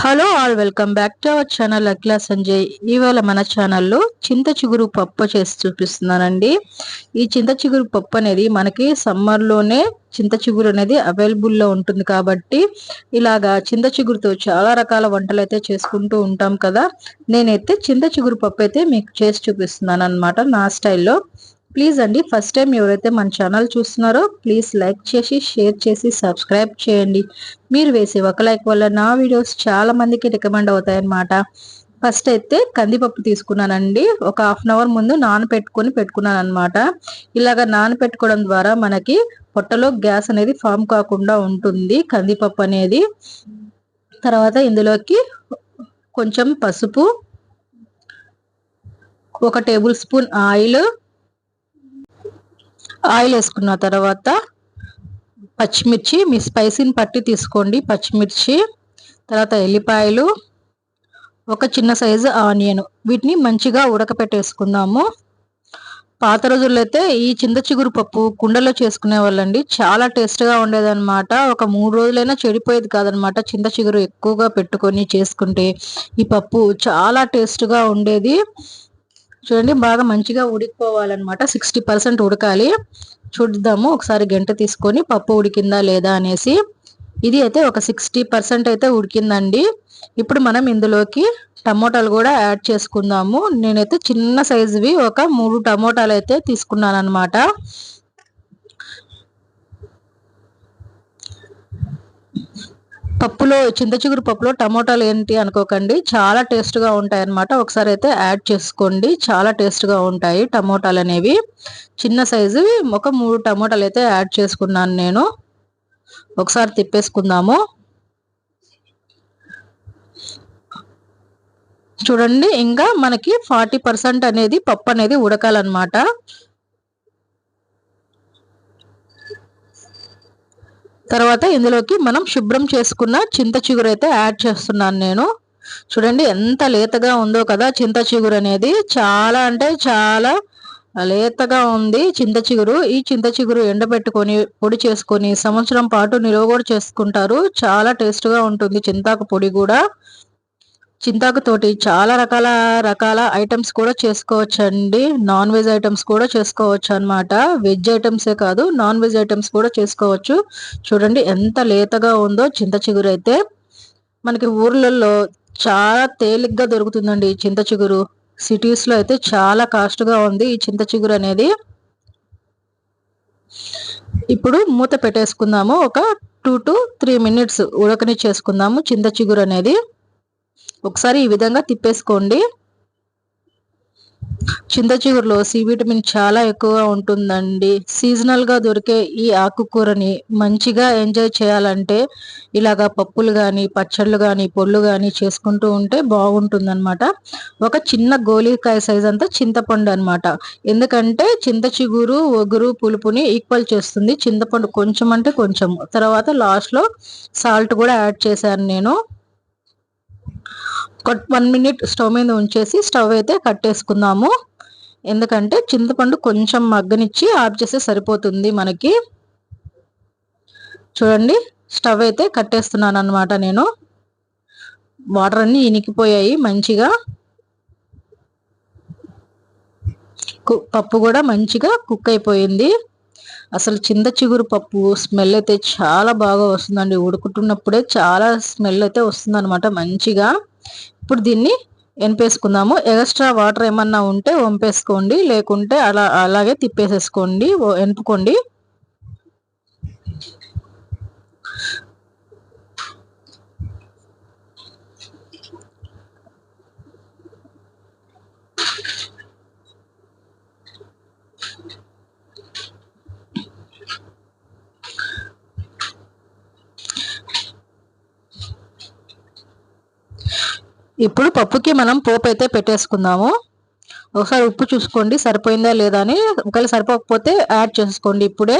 Hello all welcome back to our channel Akhila Sanjay. ఇవాళ మన ఛానల్లో చింత చిగురు పప్పు చేసి చూపిస్తున్నానండి. ఈ చింత చిగురు పప్పు అనేది మనకి సమ్మర్లోనే చింత చిగురు అనేది అవైలబుల్లో ఉంటుంది కాబట్టి ఇలాగా చింత చిగురుతో చాలా రకాల వంటలు అయితే చేసుకుంటూ ఉంటాం కదా. నేనైతే చింత చిగురు పప్పు అయితే మీకు చేసి చూపిస్తున్నాను అనమాట నా స్టైల్లో ప్లీజ్ అండి ఫస్ట్ టైం ఎవరైతే మన ఛానల్ చూస్తున్నారో ప్లీజ్ లైక్ చేసి షేర్ చేసి సబ్స్క్రైబ్ చేయండి. మీరు వేసే ఒక లైక్ వల్ల నా వీడియోస్ చాలా మందికి రికమెండ్ అవుతాయన్నమాట. ఫస్ట్ అయితే కందిపప్పు తీసుకున్నానండి. ఒక హాఫ్ అన్ అవర్ ముందు నానపెట్టుకొని పెట్టుకున్నాను అనమాట ఇలాగ నానపెట్టుకోవడం ద్వారా మనకి పొట్టలో గ్యాస్ అనేది ఫామ్ కాకుండా ఉంటుంది కందిపప్పు అనేది. తర్వాత ఇందులోకి కొంచెం పసుపు ఒక టేబుల్ స్పూన్ ఆయిల్ ఆయిల్ వేసుకున్న తర్వాత పచ్చిమిర్చి మీ స్పైసీని పట్టి తీసుకోండి. పచ్చిమిర్చి తర్వాత ఎల్లిపాయలు ఒక చిన్న సైజు ఆనియన్. వీటిని మంచిగా ఉడకపెట్టేసుకుందాము. పాత రోజుల్లో అయితే ఈ చింత చిగురు పప్పు కుండలో చేసుకునే వాళ్ళండి. చాలా టేస్ట్గా ఉండేదన్నమాట. ఒక మూడు రోజులైనా చెడిపోయేది కాదనమాట చింత చిగురు ఎక్కువగా పెట్టుకొని చేసుకుంటే ఈ పప్పు చాలా టేస్ట్గా ఉండేది. చూడండి బాగా మంచిగా ఉడికిపోవాలన్నమాట. సిక్స్టీ పర్సెంట్ ఉడకాలి. చూద్దాము ఒకసారి గంట తీసుకొని పప్పు ఉడికిందా లేదా అనేసి. ఇది అయితే ఒక సిక్స్టీ పర్సెంట్ అయితే ఉడికిందండి. ఇప్పుడు మనం ఇందులోకి టమోటాలు కూడా యాడ్ చేసుకుందాము. నేనైతే చిన్న సైజువి ఒక మూడు టమోటాలు అయితే తీసుకున్నాను అనమాట పప్పులో చింత చిగురు పప్పులో టమోటాలు ఏంటి అనుకోకండి. చాలా టేస్ట్గా ఉంటాయి అనమాట ఒకసారి అయితే యాడ్ చేసుకోండి. చాలా టేస్ట్గా ఉంటాయి టమోటాలు అనేవి. చిన్న సైజు ఒక మూడు టమోటాలు అయితే యాడ్ చేసుకున్నాను నేను. ఒకసారి తిప్పేసుకుందాము. చూడండి ఇంకా మనకి ఫార్టీ పర్సెంట్ అనేది పప్పు అనేది ఉడకాలన్నమాట. తర్వాత ఇందులోకి మనం శుభ్రం చేసుకున్న చింత చిగురు అయితే యాడ్ చేస్తున్నాను నేను. చూడండి ఎంత లేతగా ఉందో కదా చింత చిగురు అనేది. చాలా అంటే చాలా లేతగా ఉంది చింత చిగురు. ఈ చింత చిగురు ఎండబెట్టుకొని పొడి చేసుకొని సంవత్సరం పాటు నిల్వ కూడా చేసుకుంటారు. చాలా టేస్ట్గా ఉంటుంది చింతాకు పొడి కూడా. చింతాకుతోటి చాలా రకాల రకాల ఐటమ్స్ కూడా చేసుకోవచ్చు అండి నాన్ వెజ్ ఐటమ్స్ కూడా చేసుకోవచ్చు అనమాట వెజ్ ఐటమ్సే కాదు నాన్ వెజ్ ఐటమ్స్ కూడా చేసుకోవచ్చు. చూడండి ఎంత లేతగా ఉందో చింత చిగురు అయితే. మనకి ఊర్లలో చాలా తేలిగ్గా దొరుకుతుందండి చింత చిగురు. సిటీస్లో అయితే చాలా కాస్ట్గా ఉంది ఈ చింత చిగురు అనేది. ఇప్పుడు మూత పెట్టేసుకుందాము. ఒక టూ టు త్రీ మినిట్స్ ఉడకని చేసుకుందాము చింత చిగురు అనేది. ఒకసారి ఈ విధంగా తిప్పేసుకోండి. చింత చిగురులో సి విటమిన్ చాలా ఎక్కువగా ఉంటుందండి. సీజనల్గా దొరికే ఈ ఆకుకూరని మంచిగా ఎంజాయ్ చేయాలంటే ఇలాగా పప్పులు కానీ పచ్చళ్ళు కానీ పొళ్ళు కానీ చేసుకుంటూ ఉంటే బాగుంటుందన్నమాట. ఒక చిన్న గోళికాయ సైజ్ అంతా చింతపండు అనమాట ఎందుకంటే చింత చిగురు ఒగురు పులుపుని ఈక్వల్ చేస్తుంది. చింతపండు కొంచెం అంటే కొంచెం. తర్వాత లాస్ట్లో సాల్ట్ కూడా యాడ్ చేశాను నేను. ఒక వన్ మినిట్ స్టవ్ మీద ఉంచేసి స్టవ్ అయితే కట్టేసుకుందాము. ఎందుకంటే చింతపండు కొంచెం మగ్గనిచ్చి ఆఫ్ చేస్తే సరిపోతుంది మనకి. చూడండి స్టవ్ అయితే కట్టేస్తున్నాను అనమాట నేను. వాటర్ అన్నీ ఇనికిపోయాయి మంచిగా. పప్పు కూడా మంచిగా కుక్ అయిపోయింది. అసలు చింత చిగురు పప్పు స్మెల్ అయితే చాలా బాగా వస్తుందండి. ఉడుకుతున్నప్పుడే చాలా స్మెల్ అయితే వస్తుంది అనమాట మంచిగా. ఇప్పుడు దీన్ని ఎనిపేసుకుందాము ఎక్స్ట్రా వాటర్ ఏమన్నా ఉంటే వంపేసుకోండి. లేకుంటే అలా అలాగే తిప్పేసేసుకోండి. ఎనుపుకోండి ఇప్పుడు పప్పుకి మనం పోపు అయితే పెట్టేసుకుందాము. ఒకసారి ఉప్పు చూసుకోండి సరిపోయిందా లేదా అని. ఒకవేళ సరిపోకపోతే యాడ్ చేసుకోండి ఇప్పుడే.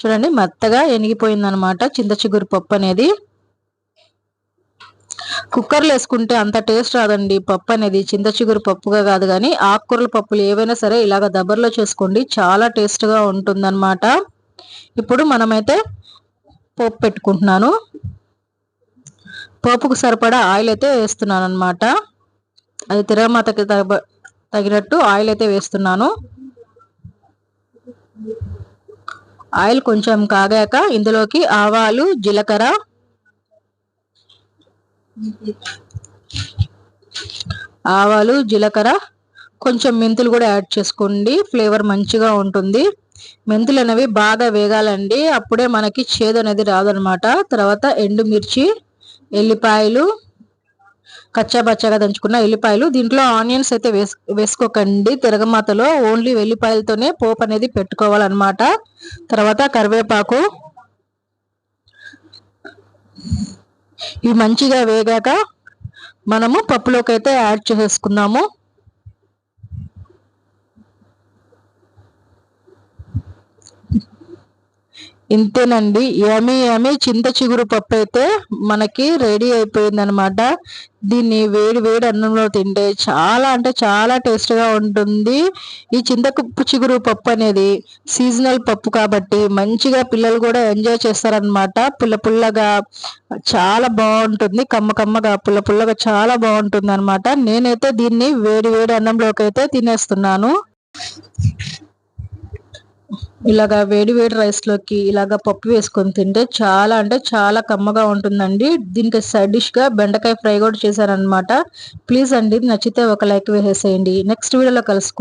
చూడండి మెత్తగా ఎనిగిపోయిందనమాట చింత చిగురు పప్పు అనేది. కుక్కర్లో వేసుకుంటే అంత టేస్ట్ రాదండి పప్పు అనేది. చింత చిగురు పప్పుగా కాదు కానీ ఆకుకూరల పప్పులు ఏవైనా సరే ఇలాగ దబ్బర్లో చేసుకోండి. చాలా టేస్ట్గా ఉంటుందన్నమాట. ఇప్పుడు మనమైతే పోపు పెట్టుకుంటున్నాను. పోపుకు సరిపడా ఆయిల్ అయితే వేస్తున్నాను అనమాట అది తిరగమాతకి తగినట్టు ఆయిల్ అయితే వేస్తున్నాను. ఆయిల్ కొంచెం కాగాక ఇందులోకి ఆవాలు జీలకర్ర ఆవాలు జీలకర్ర కొంచెం మెంతులు కూడా యాడ్ చేసుకోండి. ఫ్లేవర్ మంచిగా ఉంటుంది. మెంతులు అనేవి బాగా వేగాలండి. అప్పుడే మనకి చేదు అనేది రాదనమాట తర్వాత ఎండుమిర్చి ఎల్లిపాయలు కచ్చాబచ్చాగా దంచుకున్న ఎల్లిపాయలు. దీంట్లో ఆనియన్స్ అయితే వేసు వేసుకోకండి. తిరగమాతలో ఓన్లీ వెల్లిపాయలతోనే పోపు అనేది పెట్టుకోవాలన్నమాట. తర్వాత కరివేపాకు. ఇవి మంచిగా వేగాక మనము పప్పులోకి అయితే యాడ్ చేసేసుకుందాము ఇంతేనండి. ఏమి ఏమి చింత చిగురు పప్పు అయితే మనకి రెడీ అయిపోయింది అనమాట దీన్ని వేడి వేడి అన్నంలో తింటే చాలా అంటే చాలా టేస్ట్గా ఉంటుంది. ఈ చింతకుప్పు చిగురు పప్పు అనేది సీజనల్ పప్పు కాబట్టి మంచిగా పిల్లలు కూడా ఎంజాయ్ చేస్తారనమాట. పుల్ల పుల్లగా చాలా బాగుంటుంది. కమ్మ కమ్మగా పుల్ల పుల్లగా చాలా బాగుంటుంది అనమాట నేనైతే దీన్ని వేడి వేడి అన్నంలోకి అయితే తినేస్తున్నాను. ఇలాగా వేడి వేడి రైస్లోకి ఇలాగ పప్పు వేసుకొని తింటే చాలా అంటే చాలా కమ్మగా ఉంటుందండి. దీనికి సైడ్ డిష్గా బెండకాయ ఫ్రై కూడా చేశారనమాట ప్లీజ్ అండి నచ్చితే ఒక లైక్ వేసేసేయండి నెక్స్ట్ వీడియోలో కలుసుకో